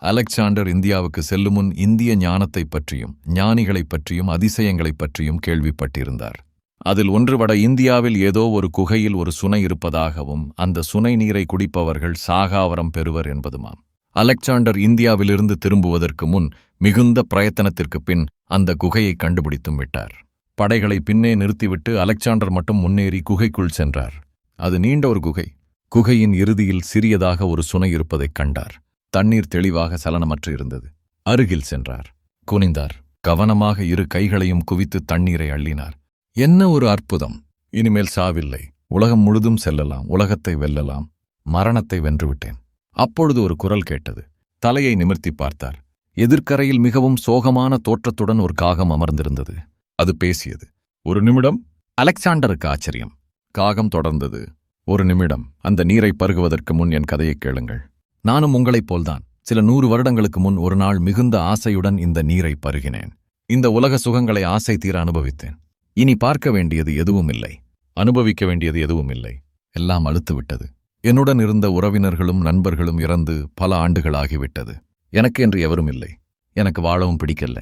Alexander இந்தியாவுக்கு செல்லும் முன் இந்திய ஞானத்தைப் பற்றியும் ஞானிகளைப் பற்றியும் அதிசயங்களைப் பற்றியும் கேள்விப்பட்டிருந்தார். அதில் ஒன்று வட இந்தியாவில் ஏதோ ஒரு குகையில் ஒரு சுனை இருப்பதாகவும் அந்த சுனை நீரை குடிப்பவர்கள் சாகாவரம் பெறுவர் என்பதுமாம். அலெக்சாண்டர் இந்தியாவிலிருந்து திரும்புவதற்கு முன் மிகுந்த பிரயத்தனத்திற்குப் பின் அந்த குகையை கண்டுபிடித்தும் விட்டார். படைகளை பின்னே நிறுத்திவிட்டு அலெக்சாண்டர் மட்டும் முன்னேறி குகைக்குள் சென்றார். அது நீண்ட ஒரு குகை. குகையின் இறுதியில் சிறியதாக ஒரு சுனை இருப்பதைக் கண்டார். தண்ணீர் தெளிவாக சலனமற்று இருந்தது அருகில் சென்றார். குனிந்தார். கவனமாக இரு கைகளையும் குவித்து தண்ணீரை அள்ளினார். என்ன ஒரு அற்புதம்! இனிமேல் சாவில்லை. உலகம் முழுதும் செல்லலாம். உலகத்தை வெல்லலாம். மரணத்தை வென்றுவிட்டேன். அப்பொழுது ஒரு குரல் கேட்டது. தலையை நிமிர்த்தி பார்த்தார். எதிர்க்கரையில் மிகவும் சோகமான தோற்றத்துடன் ஒரு காகம் அமர்ந்திருந்தது. அது பேசியது. ஒரு நிமிடம். அலெக்சாண்டருக்கு ஆச்சரியம். காகம் தொடர்ந்தது. ஒரு நிமிடம். அந்த நீரை பருகுவதற்கு முன் என் கதையைக் கேளுங்கள். நானும் உங்களைப் போல்தான். சில நூறு வருடங்களுக்கு முன் ஒரு நாள் மிகுந்த ஆசையுடன் இந்த நீரை பருகினேன். இந்த உலக சுகங்களை ஆசை தீர அனுபவித்தேன். இனி பார்க்க வேண்டியது எதுவும் இல்லை. அனுபவிக்க வேண்டியது எதுவும் இல்லை. எல்லாம் அழுத்துவிட்டது. என்னுடன் இருந்த உறவினர்களும் நண்பர்களும் இறந்து பல ஆண்டுகளாகிவிட்டது எனக்கு என்று எவரும் இல்லை. எனக்கு வாழவும் பிடிக்கல.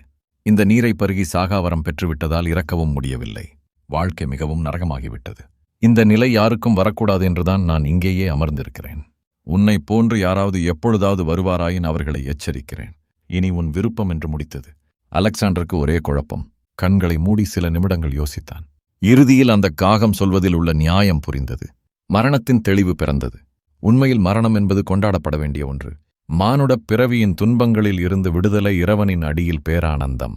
இந்த நீரை பருகி சாகாவரம் பெற்றுவிட்டதால் இறக்கவும் முடியவில்லை. வாழ்க்கை மிகவும் நரகமாகிவிட்டது. இந்த நிலை யாருக்கும் வரக்கூடாது என்றுதான் நான் இங்கேயே அமர்ந்திருக்கிறேன். உன்னைப் போன்று யாராவது எப்பொழுதாவது வருவாராயின் அவர்களை எச்சரிக்கிறேன். இனி உன் விருப்பம் என்று முடித்தது. அலெக்சாண்டருக்கு ஒரே குழப்பம். கண்களை மூடி சில நிமிடங்கள் யோசித்தான். இறுதியில் அந்த காகம் சொல்வதில் உள்ள நியாயம் புரிந்தது. மரணத்தின் தெளிவு பிறந்தது. உண்மையில் மரணம் என்பது கொண்டாடப்பட வேண்டிய ஒன்று. மானுடப் பிறவியின் துன்பங்களில் இருந்து விடுதலை இரவனின் அடியில் பேரானந்தம்.